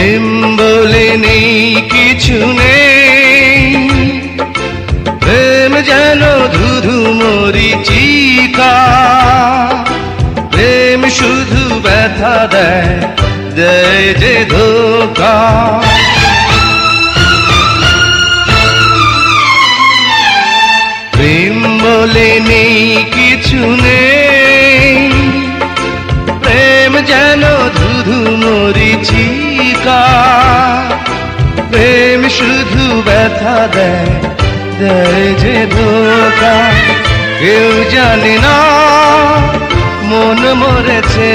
প্রেম বলে নেই কিছু নেই। প্রেম যেন ধুধু মরিচিকা। প্রেম শুধু ব্যথা দেয় যে ধোকা। প্রেম বলে নেই কিছু নেই। প্রেম যেন ধুধু মরিচ ব্যথা দেয় দেয় যে ধোকা। কেউ জানে না, মন মরেছে।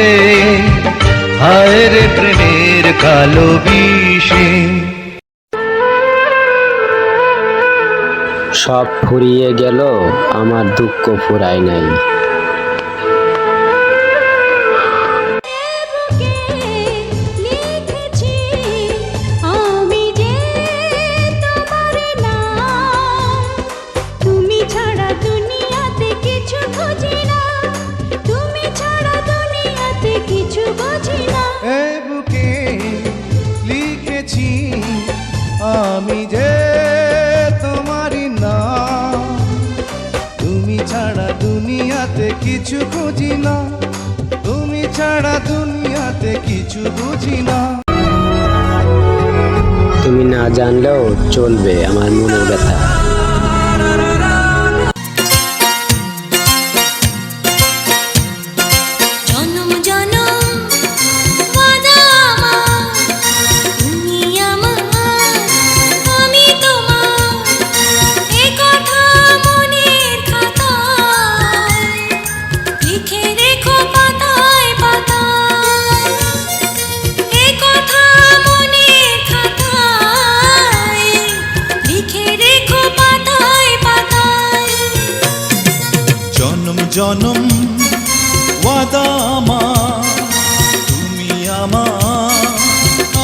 হায় প্রেমের কালো বিষে। সব ফুরিয়ে গেল, আমার দুঃখ ফুরায় নাই। আমি যে তোমারই না তুমি ছাড়া দুনিয়াতে কিছু বুঝি না, তুমি ছাড়া দুনিয়াতে কিছু বুঝি না। তুমি না জানলেও চলবে আমার মনের ব্যথা। জনম জনম ওয়াদা তুমি আমার,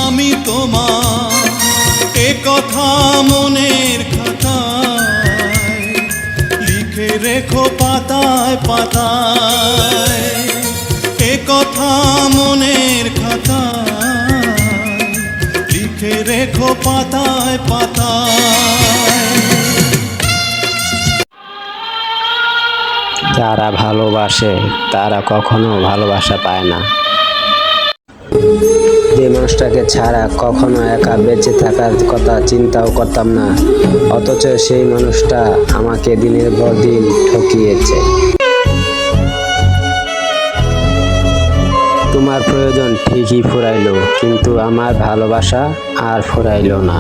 আমি তোমার। এ কথা মনের খাতায়, লিখে রেখো পাতায় পাতায়। এ কথা মনের খাতায়, লিখে রেখো পাতায় পাতায়। যারা ভালোবাসে, তারা কখনো ভালোবাসা পায় না। যে মানুষটাকে ছাড়া কখনো একা বেঁচে থাকার কথা চিন্তাও করতাম না, অথচ সেই মানুষটা আমাকে দিনের পর দিন ঠকিয়েছে। তোমার প্রয়োজন ঠিকই ফুরাইলো, কিন্তু আমার ভালোবাসা আর ফুরাইলো না।